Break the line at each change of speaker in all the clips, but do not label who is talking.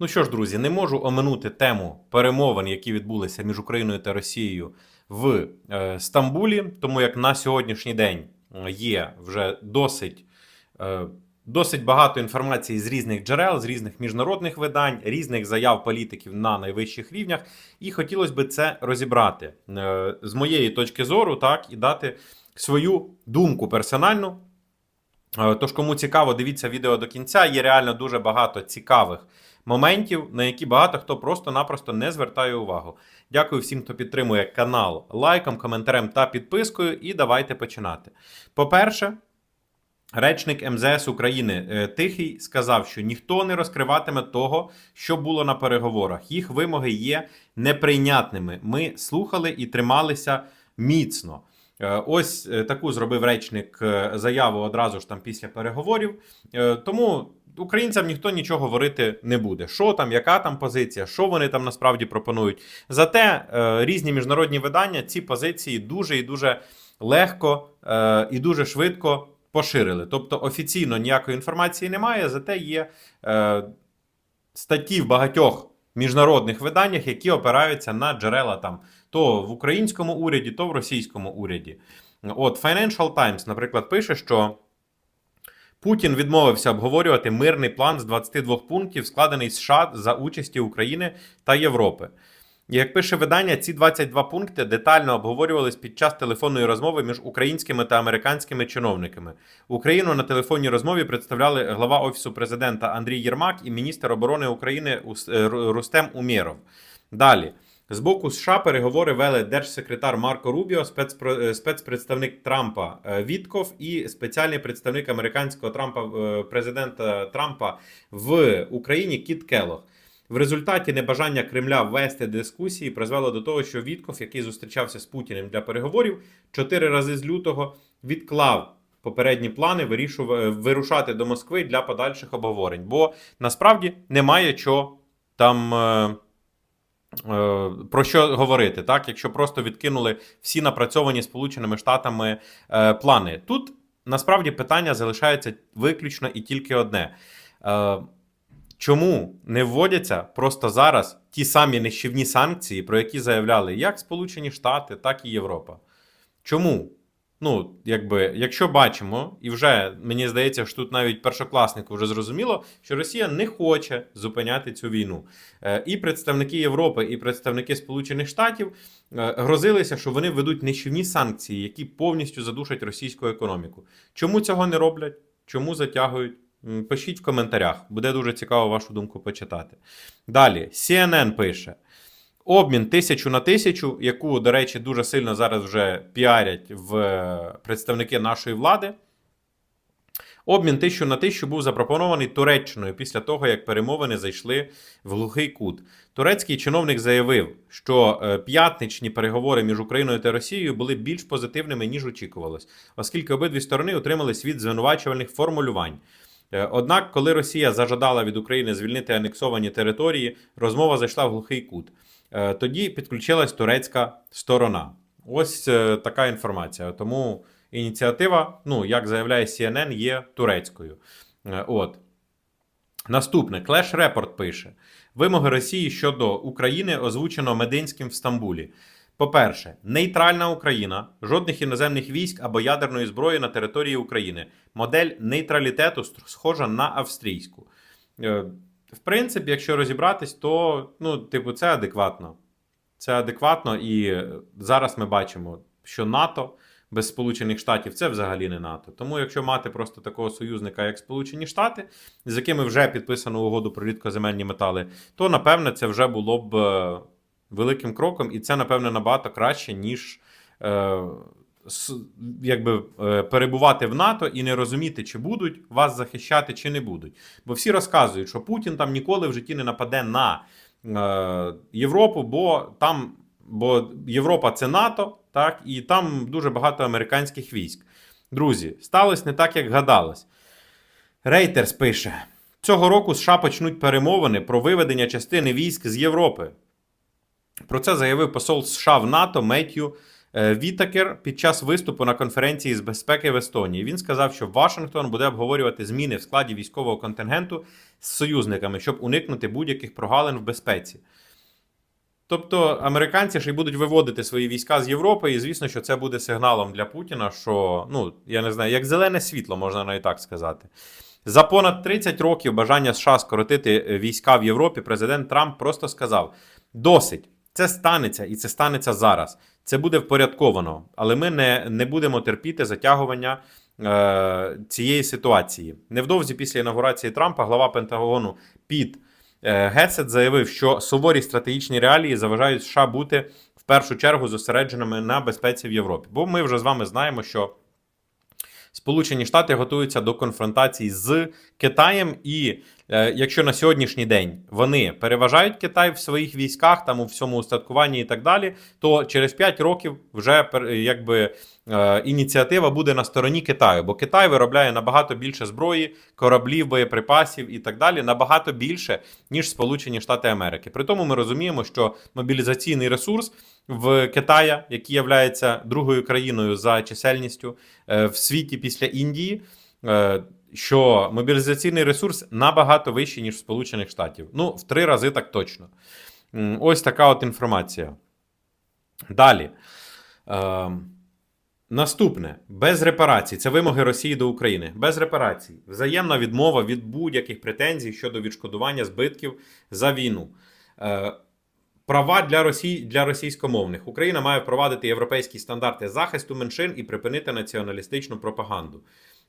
Ну що ж, друзі, не можу оминути тему перемовин, які відбулися між Україною та Росією в е, Стамбулі, тому як на сьогоднішній день е, є вже досить. е, Досить багато інформації з різних джерел, з різних міжнародних видань, різних заяв політиків на найвищих рівнях, і хотілося б це розібрати е, з моєї точки зору, так і дати свою думку персональну. Е, Тож, кому цікаво, дивіться відео до кінця. Є реально дуже багато цікавих моментів, на які багато хто просто-напросто не звертає увагу. Дякую всім, хто підтримує канал лайком, коментарем та підпискою. І давайте починати. По-перше, речник МЗС України е, Тихий сказав, що ніхто не розкриватиме того, що було на переговорах. Їх вимоги є неприйнятними. Ми слухали і трималися міцно. Е, Ось е, таку зробив речник заяву одразу ж там після переговорів. Тому українцям ніхто нічого говорити не буде. Що там, яка там позиція, що вони там насправді пропонують. Зате е, різні міжнародні видання ці позиції дуже і дуже легко е, і дуже швидко поширили. Тобто офіційно ніякої інформації немає, зате є е, статті в багатьох міжнародних виданнях, які опираються на джерела там то в українському уряді, то в російському уряді. От Financial Times, наприклад, пише, що Путін відмовився обговорювати мирний план з 22 пунктів, складений США за участі України та Європи. Як пише видання, ці 22 пункти детально обговорювались під час телефонної розмови між українськими та американськими чиновниками. Україну на телефонній розмові представляли глава офісу президента Андрій Єрмак і міністр оборони України е, Рустем Умєров. Далі. З боку США переговори вели держсекретар Марко Рубіо, е, спецпредставник Трампа е, Вітков і спеціальний представник американського Трампа е, президента Трампа в Україні Кіт Келох. В результаті небажання Кремля ввести дискусії призвело до того, що Вітков, який зустрічався з Путіним для переговорів, чотири рази з лютого відклав попередні плани вирушати до Москви для подальших обговорень. Бо насправді немає чого там. Е, Про що говорити, так? Якщо просто відкинули всі напрацьовані Сполученими Штатами е, плани. Тут насправді питання залишається виключно і тільки одне. Е, Чому не вводяться просто зараз ті самі нищівні санкції, про які заявляли як Сполучені Штати, так і Європа? Чому? Ну, якби, якщо бачимо, і вже мені здається, що тут навіть першокласнику вже зрозуміло, що Росія не хоче зупиняти цю війну. Е, І представники Європи, і представники Сполучених Штатів е, грозилися, що вони введуть нищівні санкції, які повністю задушать російську економіку. Чому цього не роблять? Чому затягують? Пишіть в коментарях, буде дуже цікаво вашу думку почитати. Далі, CNN пише: обмін тисячу на тисячу, яку, до речі, дуже сильно зараз вже піарять в е, представники нашої влади. Обмін тисячу на тисячу був запропонований Туреччиною після того, як перемовини зайшли в глухий кут. Турецький чиновник заявив, що е, п'ятничні переговори між Україною та Росією були більш позитивними, ніж очікувалось, оскільки обидві сторони отримали світ звинувачувальних формулювань. Е, Однак, коли Росія зажадала від України звільнити анексовані території, розмова зайшла в глухий кут. Е, Тоді підключилась турецька сторона. Ось е, така інформація. Тому ініціатива, ну як заявляє CNN, є турецькою. Е, От. Наступне Clash Report пише: вимоги Росії щодо України озвучено Мединським в Стамбулі. По-перше, нейтральна Україна, жодних іноземних військ або ядерної зброї на території України. Модель нейтралітету схожа на австрійську. В принципі, якщо розібратись, то ну, типу, це адекватно. Це адекватно, і зараз ми бачимо, що НАТО без Сполучених Штатів це взагалі не НАТО. Тому, якщо мати просто такого союзника, як Сполучені Штати, з якими вже підписано угоду про рідкоземельні метали, то напевне це вже було б е, великим кроком, і це, напевне, набагато краще, ніж е, якби, е, перебувати в НАТО і не розуміти, чи будуть вас захищати, чи не будуть. Бо всі розказують, що Путін там ніколи в житті не нападе на е, Європу, бо там. Бо Європа це НАТО, так, і там дуже багато американських військ. Друзі, сталося не так, як гадалось. Рейтерс пише: цього року США почнуть перемовини про виведення частини військ з Європи. Про це заявив посол США в НАТО Меттью Вітакер під час виступу на конференції з безпеки в Естонії. Він сказав, що Вашингтон буде обговорювати зміни в складі військового контингенту з союзниками, щоб уникнути будь-яких прогалин в безпеці. Тобто американці ж і будуть виводити свої війська з Європи, і звісно, що це буде сигналом для Путіна, що ну я не знаю, як зелене світло, можна навіть так сказати. За понад 30 років бажання США скоротити е, війська в Європі, президент Трамп просто сказав: досить, це станеться, і це станеться зараз. Це буде впорядковано, але ми не, не будемо терпіти затягування е, цієї ситуації. Невдовзі після інаугурації Трампа глава Пентагону Піт е, Гесет заявив, що суворі стратегічні реалії заважають США бути в першу чергу зосередженими на безпеці в Європі. Бо ми вже з вами знаємо, що Сполучені Штати готуються до конфронтації з Китаєм, і е, якщо на сьогоднішній день вони переважають Китай в своїх військах, там у всьому устаткуванні і так далі, то через 5 років вже якби е, ініціатива буде на стороні Китаю, бо Китай виробляє набагато більше зброї, кораблів, боєприпасів і так далі, набагато більше ніж Сполучені Штати Америки. При тому ми розуміємо, що мобілізаційний ресурс в Китая, який є другою країною за чисельністю е, в світі після Індії. е, Що мобілізаційний ресурс набагато вищий, ніж в Сполучених Штатів. Ну, в три рази так точно. Ось така от інформація. Далі. Е, Наступне без репарацій. Це вимоги Росії до України. Без репарацій. Взаємна відмова від будь-яких претензій щодо відшкодування збитків за війну. Е, Права для Росії для російськомовних. Україна має впровадити європейські стандарти захисту меншин і припинити націоналістичну пропаганду.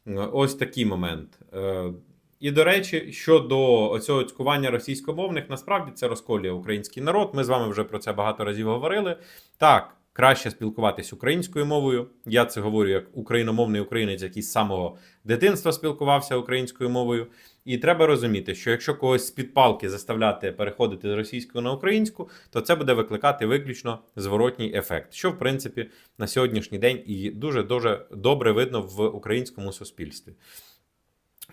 Е, Ось такий момент. Е, І до речі, щодо цього цькування російськомовних, насправді це розколює український народ. Ми з вами вже про це багато разів говорили. Так, краще спілкуватись українською мовою. Я це говорю як україномовний українець, який з самого дитинства спілкувався українською мовою. І треба розуміти, що якщо когось з під палки заставляти переходити з російської на українську, то це буде викликати виключно зворотній ефект, що в принципі на сьогоднішній день і дуже дуже добре видно в українському суспільстві.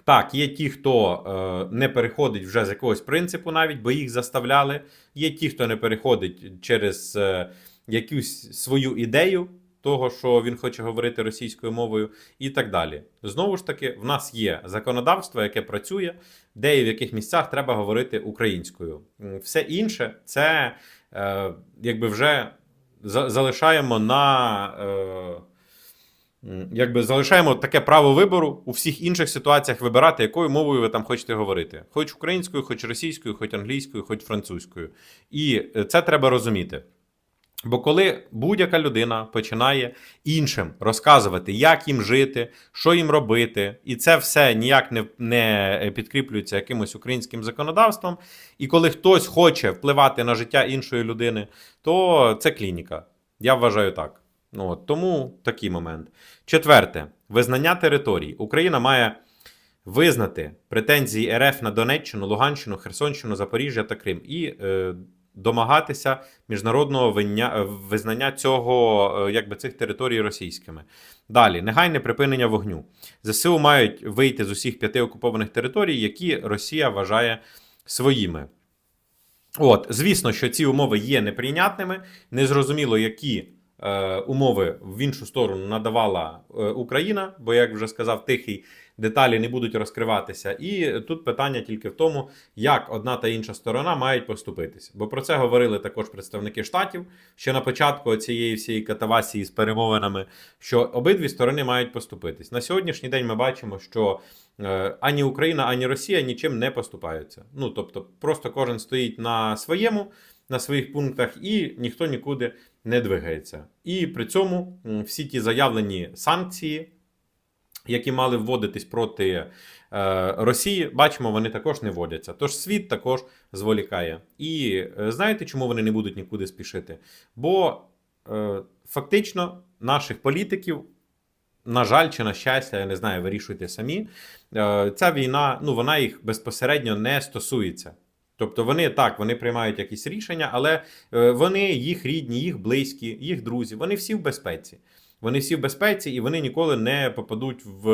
Так, є ті, хто е, не переходить вже з якогось принципу, навіть бо їх заставляли. Є ті, хто не переходить через е, якусь свою ідею того, що він хоче говорити російською мовою, і так далі. Знову ж таки, в нас є законодавство, яке працює, де і в яких місцях треба говорити українською. Все інше це е, якби вже залишаємо на. Е, Якби залишаємо таке право вибору у всіх інших ситуаціях вибирати, якою мовою ви там хочете говорити. Хоч українською, хоч російською, хоч англійською, хоч французькою. І е, це треба розуміти. Бо коли будь-яка людина починає іншим розказувати, як їм жити, що їм робити, і це все ніяк не, не підкріплюється якимось українським законодавством, і коли хтось хоче впливати на життя іншої людини, то це клініка. Я вважаю так. Ну, от, тому такий момент. Четверте, визнання територій. Україна має визнати претензії РФ на Донеччину, Луганщину, Херсонщину, Запоріжжя та Крим і е, домагатися міжнародного е, визнання цього, е, якби цих територій російськими. Далі, негайне припинення вогню. ЗСУ мають вийти з усіх п'яти окупованих територій, які Росія вважає своїми. От, звісно, що ці умови є неприйнятними. Незрозуміло, які умови в іншу сторону надавала е, Україна, бо, як вже сказав Тихий, деталі не будуть розкриватися. І тут питання тільки в тому, як одна та інша сторона мають поступитися. Бо про це говорили також представники штатів ще на початку цієї всієї катавасії з перемовинами, що обидві сторони мають поступитись. На сьогоднішній день ми бачимо, що е, ані Україна, ані Росія нічим не поступаються. Ну тобто, просто кожен стоїть на своєму, на своїх пунктах, і ніхто нікуди не двигається. І при цьому всі ті заявлені санкції, які мали вводитись проти е, Росії, бачимо, вони також не вводяться. Тож світ також зволікає. І е, знаєте, чому вони не будуть нікуди спішити? Бо е, фактично наших політиків. На жаль, чи на щастя, я не знаю, вирішуйте самі. Ця війна, ну вона їх безпосередньо не стосується. Тобто вони так, вони приймають якісь рішення, але е, вони, їх рідні, їх близькі, їх друзі, вони всі в безпеці. Вони всі в безпеці і вони ніколи не попадуть в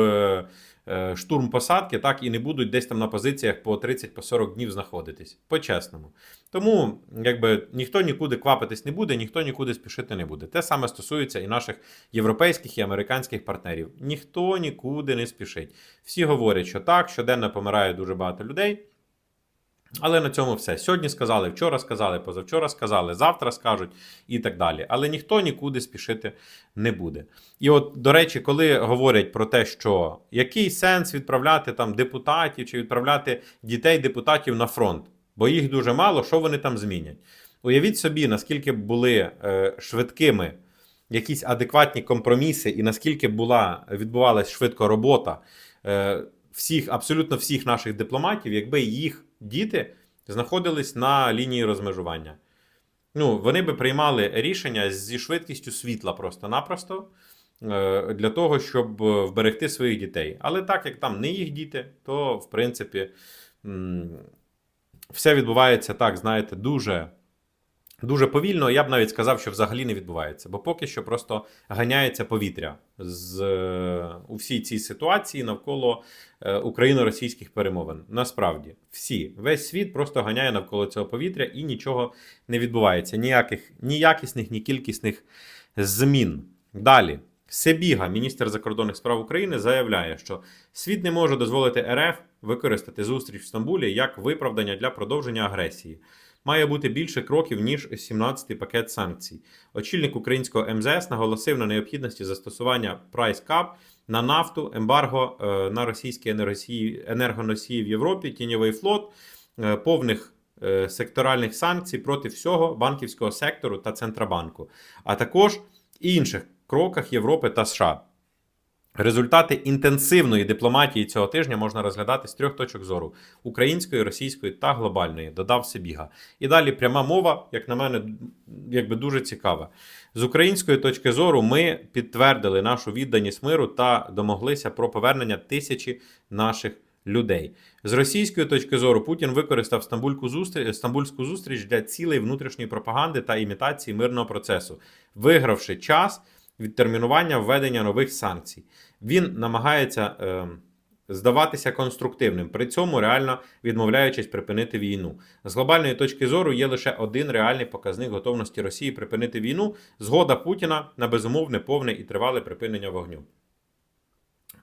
е, штурм посадки, так і не будуть десь там на позиціях по 30-40 днів знаходитись. По-чесному. Тому якби ніхто нікуди квапитись не буде, ніхто нікуди спішити не буде. Те саме стосується і наших європейських і американських партнерів. Ніхто нікуди не спішить. Всі говорять, що так, щоденно помирає дуже багато людей. Але на цьому все. Сьогодні сказали, вчора сказали, позавчора сказали, завтра скажуть і так далі. Але ніхто нікуди спішити не буде. І от, до речі, коли говорять про те, що який сенс відправляти там депутатів чи відправляти дітей депутатів на фронт, бо їх дуже мало, що вони там змінять? Уявіть собі, наскільки були е, швидкими якісь адекватні компроміси, і наскільки була відбувалась швидко робота е, всіх, абсолютно всіх наших дипломатів, якби їх діти знаходились на лінії розмежування. Ну, вони би приймали рішення зі швидкістю світла просто-напросто е, для того, щоб е, вберегти своїх дітей. Але так як там не їх діти, то в принципі все відбувається так, знаєте, дуже. Дуже повільно, я б навіть сказав, що взагалі не відбувається, бо поки що просто ганяється повітря з е, у всій цій ситуації навколо е, україно-російських перемовин. Насправді, всі, весь світ просто ганяє навколо цього повітря і нічого не відбувається. Ніяких ні якісних, ні кількісних змін. Далі. Себіга, міністр закордонних справ України, заявляє, що світ не може дозволити РФ використати зустріч в Стамбулі як виправдання для продовження агресії має бути більше кроків ніж 17-й пакет санкцій. Очільник українського МЗС наголосив на необхідності застосування Price Cap на нафту, ембарго е, на російські енергоносії, в Європі, тіньовий флот, е, повних е, секторальних санкцій проти всього банківського сектору та Центробанку, а також інших кроках Європи та США. Результати інтенсивної дипломатії цього тижня можна розглядати з трьох точок зору: української, російської та глобальної, додав Себіга. І далі пряма мова, як на мене, якби дуже цікава. З української точки зору ми підтвердили нашу відданість миру та домоглися про повернення тисячі наших людей. З російської точки зору Путін використав зустріч, стамбульську зустріч для цілей внутрішньої пропаганди та імітації мирного процесу, вигравши час відтермінування введення нових санкцій. Він намагається е, здаватися конструктивним, при цьому реально відмовляючись припинити війну. З глобальної точки зору є лише один реальний показник готовності Росії припинити війну згода Путіна на безумовне, повне і тривале припинення вогню.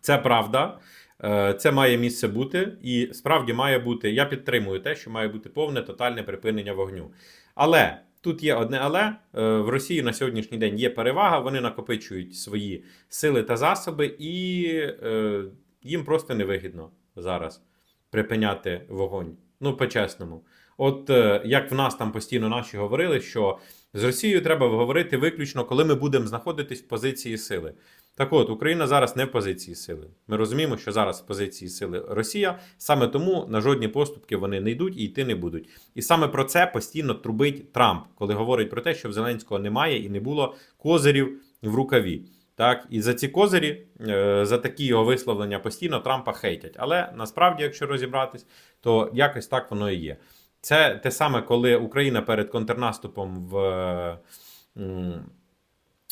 Це правда. Е, Це має місце бути, і справді має бути. Я підтримую те, що має бути повне тотальне припинення вогню. Але Тут є одне але е, в Росії на сьогоднішній день є перевага, вони накопичують свої сили та засоби, і е, їм просто невигідно зараз припиняти вогонь. Ну, по-чесному. От е, як в нас там постійно наші говорили, що з Росією треба говорити виключно, коли ми будемо знаходитись в позиції сили. Так от, Україна зараз не в позиції сили. Ми розуміємо, що зараз в позиції сили Росія, саме тому на жодні поступки вони не йдуть і йти не будуть. І саме про це постійно трубить Трамп, коли говорить про те, що в Зеленського немає і не було козирів в рукаві. Так, і за ці козирі, е, за такі його висловлення постійно Трампа хейтять. Але насправді, якщо розібратись, то якось так воно і є. Це те саме, коли Україна перед контрнаступом в,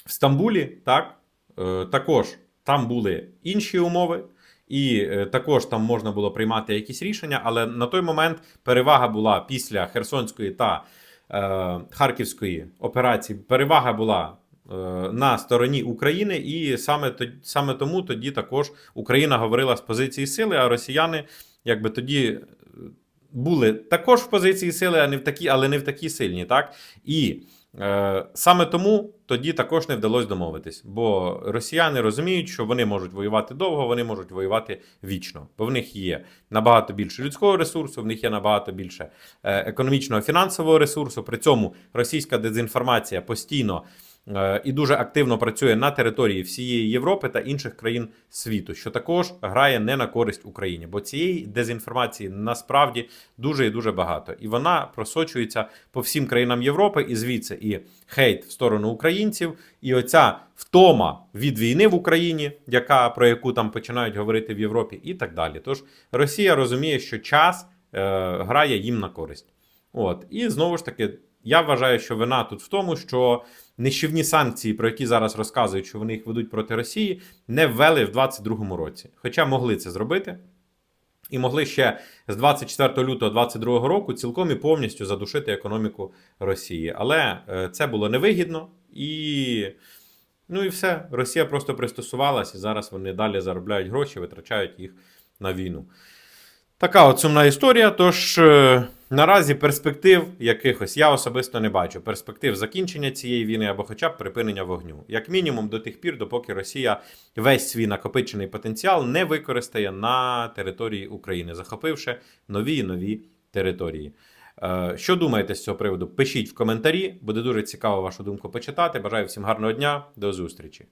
в Стамбулі, так, також там були інші умови. І е, також там можна було приймати якісь рішення, але на той момент перевага була після Херсонської та е, Харківської операції. Перевага була е, на стороні України, і саме саме тому тоді також Україна говорила з позиції сили, а росіяни якби тоді були також в позиції сили, а не в такі, але не в такі сильні, так і. Е, саме тому тоді також не вдалося домовитись, бо росіяни розуміють, що вони можуть воювати довго, вони можуть воювати вічно, бо в них є набагато більше людського ресурсу, в них є набагато більше е, економічного фінансового ресурсу. При цьому російська дезінформація постійно і дуже активно працює на території всієї Європи та інших країн світу, що також грає не на користь Україні, бо цієї дезінформації насправді дуже і дуже багато, і вона просочується по всім країнам Європи, і звідси і хейт в сторону українців, і оця втома від війни в Україні, яка про яку там починають говорити в Європі, і так далі. Тож Росія розуміє, що час е, грає їм на користь. От і знову ж таки Я вважаю, що вина тут в тому, що нищівні санкції, про які зараз розказують, що вони їх ведуть проти Росії, не ввели в 2022 році. Хоча могли це зробити. І могли ще з 24 лютого 2022 року цілком і повністю задушити економіку Росії. Але е, це було невигідно і. Ну і все. Росія просто пристосувалась, і зараз вони далі заробляють гроші, витрачають їх на війну. Така от сумна історія. Тож е, наразі перспектив якихось я особисто не бачу. Перспектив закінчення цієї війни або хоча б припинення вогню. Як мінімум до тих пір, допоки Росія весь свій накопичений потенціал не використає на території України, захопивши нові нові території. Е, Що думаєте з цього приводу? Пишіть в коментарі, буде дуже цікаво вашу думку почитати. Бажаю всім гарного дня, до зустрічі.